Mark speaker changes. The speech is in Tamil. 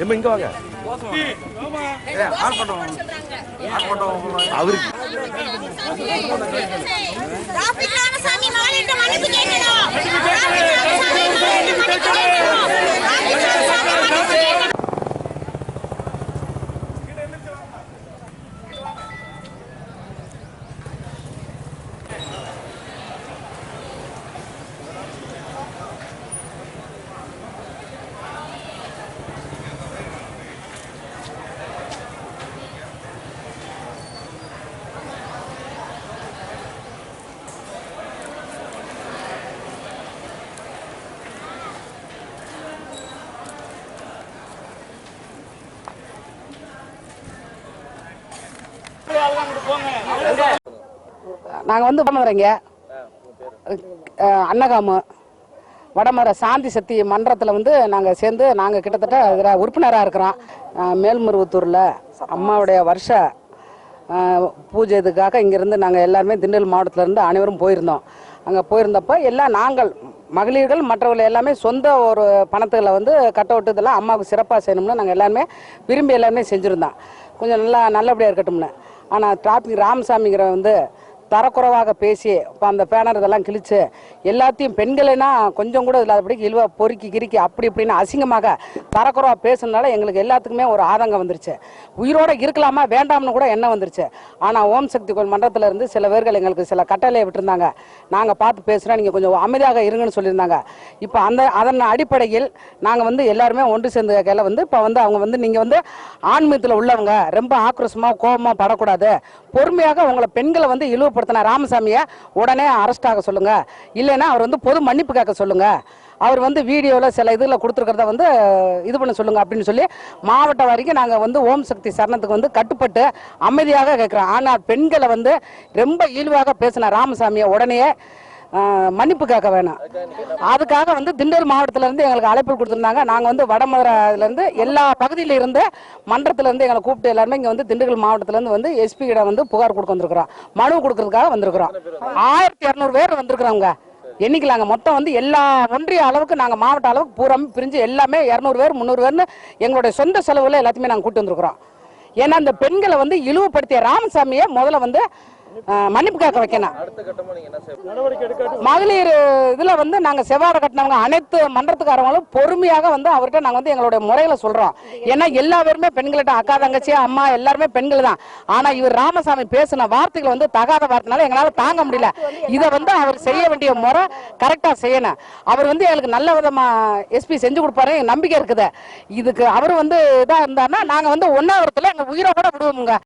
Speaker 1: எம்ம இங்க வாங்க. அவருக்கு.
Speaker 2: டிராபிக் ராமசாமி மாநில மன்னிப்பு
Speaker 3: நாங்கள் வந்து வடமதுரைங்க அன்னகாமு வடமதுரை சாந்தி சக்தி மன்றத்தில் வந்து நாங்கள் சேர்ந்து நாங்கள் கிட்டத்தட்ட இதில் உறுப்பினராக இருக்கிறோம். மேல்மருவத்தூரில் அம்மாவுடைய வருஷ பூஜை இதுக்காக இங்கேருந்து நாங்கள் எல்லாருமே திண்டுக்கல் மாவட்டத்திலேருந்து அனைவரும் போயிருந்தோம். அங்கே போயிருந்தப்போ எல்லாம் நாங்கள் மகளிர்கள் மற்றவர்கள் எல்லாமே சொந்த ஒரு பணத்துகளை வந்து கட் அவுட் இதெல்லாம் அம்மாவுக்கு சிறப்பாக செய்யணும்னு நாங்கள் எல்லாருமே விரும்பி எல்லாருமே செஞ்சுருந்தோம். கொஞ்சம் நல்லா நல்லபடியாக இருக்கட்டும்னு. ஆனால் டிராபிக் ராமசாமிங்கிற வந்து தரக்குறைவாக பேசி இப்போ அந்த பேனர் இதெல்லாம் கிழிச்சு எல்லாத்தையும் பெண்களைனா கொஞ்சம் கூட இல்லாதபடி இழுவ பொறுக்கி கிறுக்கி அப்படி இப்படின்னு அசிங்கமாக தரக்குறைவாக பேசுனதுனால எங்களுக்கு எல்லாத்துக்குமே ஒரு ஆதங்கம் வந்துருச்சு. உயிரோட இருக்கலாமா வேண்டாம்னு கூட எண்ணம் வந்துருச்சு. ஆனால் ஓம் சக்தி கோயில் மன்றத்தில் இருந்து சில பேர்கள் எங்களுக்கு சில கட்டளையை விட்டுருந்தாங்க. நாங்கள் பார்த்து பேசுகிறோம் நீங்கள் கொஞ்சம் அமைதியாக இருங்கன்னு சொல்லியிருந்தாங்க. இப்போ அந்த அதன் அடிப்படையில் நாங்கள் வந்து எல்லாருமே ஒன்று சேர்ந்து கையில் வந்து இப்போ வந்து அவங்க வந்து நீங்கள் வந்து ஆன்மீகத்தில் உள்ளவங்க ரொம்ப ஆக்ரோஷமாக கோபமாக படக்கூடாது. பொறுமையாக உங்களை பெண்களை வந்து இழிவுபடுத்தின ராமசாமியை உடனே அரெஸ்ட் ஆக சொல்லுங்கள் இல்லைன்னா அவர் வந்து பொது மன்னிப்பு கேட்க சொல்லுங்கள் அவர் வந்து வீடியோவில் சில இதில் கொடுத்துருக்கிறத வந்து இது பண்ண சொல்லுங்கள் அப்படின்னு சொல்லி மாவட்டம் வரைக்கும் நாங்கள் வந்து ஓம் சக்தி சரணத்துக்கு வந்து கட்டுப்பட்டு அமைதியாக கேட்குறோம். ஆனால் பெண்களை வந்து ரொம்ப இழிவாக பேசின ராமசாமியை உடனே மன்னிப்பு கேட்க வேணாம். அதுக்காக வந்து திண்டல் மாவட்டத்திலேருந்து எங்களுக்கு அழைப்பு கொடுத்துருந்தாங்க. நாங்கள் வந்து வடமதுரையிலேருந்து எல்லா பகுதியில் இருந்து மன்றத்திலேருந்து எங்களை கூப்பிட்டு எல்லாருமே இங்கே வந்து திண்டுக்கல் மாவட்டத்திலேருந்து வந்து எஸ்பியிடம் வந்து புகார் கொடுக்க வந்திருக்கிறோம். மனு கொடுக்கறதுக்காக வந்திருக்கிறோம். ஆயிரத்தி இரநூறு பேர் வந்திருக்கிறவங்க. எண்ணிக்கலாங்க. மொத்தம் வந்து எல்லா ஒன்றிய அளவுக்கு நாங்கள் மாவட்ட அளவுக்கு பூராமே பிரிஞ்சு எல்லாமே இரநூறு பேர் முந்நூறு பேர்னு எங்களுடைய சொந்த செலவில் எல்லாத்தையுமே நாங்கள் கூப்பிட்டு வந்திருக்கிறோம். ஏன்னா அந்த பெண்களை வந்து இழிவுபடுத்திய ராமசாமியை முதல்ல வந்து மன்னிப்பு கேட்க வைக்கணும். மகளிர் இதுல வந்து நாங்க செவ்வாடை கட்டினவங்க அனைத்து மன்றத்துக்காரங்களும் பொறுமையாக வந்து அவர்கிட்ட நாங்க வந்து எங்களுடைய முறையில சொல்றோம். ஏன்னா எல்லா பேருமே பெண்கள்கிட்ட அக்கா தங்கச்சி அம்மா எல்லாருமே பெண்கள் தான் ஆனா இவர் ராமசாமி பேசின வார்த்தைகள் வந்து தகாத வார்த்தைனால எங்களால தாங்க முடியல. இதை வந்து அவர் செய்ய வேண்டிய முறை கரெக்டா செய்யணும். அவர் வந்து எங்களுக்கு நல்ல விதமா எஸ்பி செஞ்சு கொடுப்பாரு. நம்பிக்கை இருக்குது. இதுக்கு அவர் வந்து இதா இருந்தாருன்னா நாங்க வந்து ஒன்னாவரத்துல எங்க உயிரை கூட விடுவோமுங்க.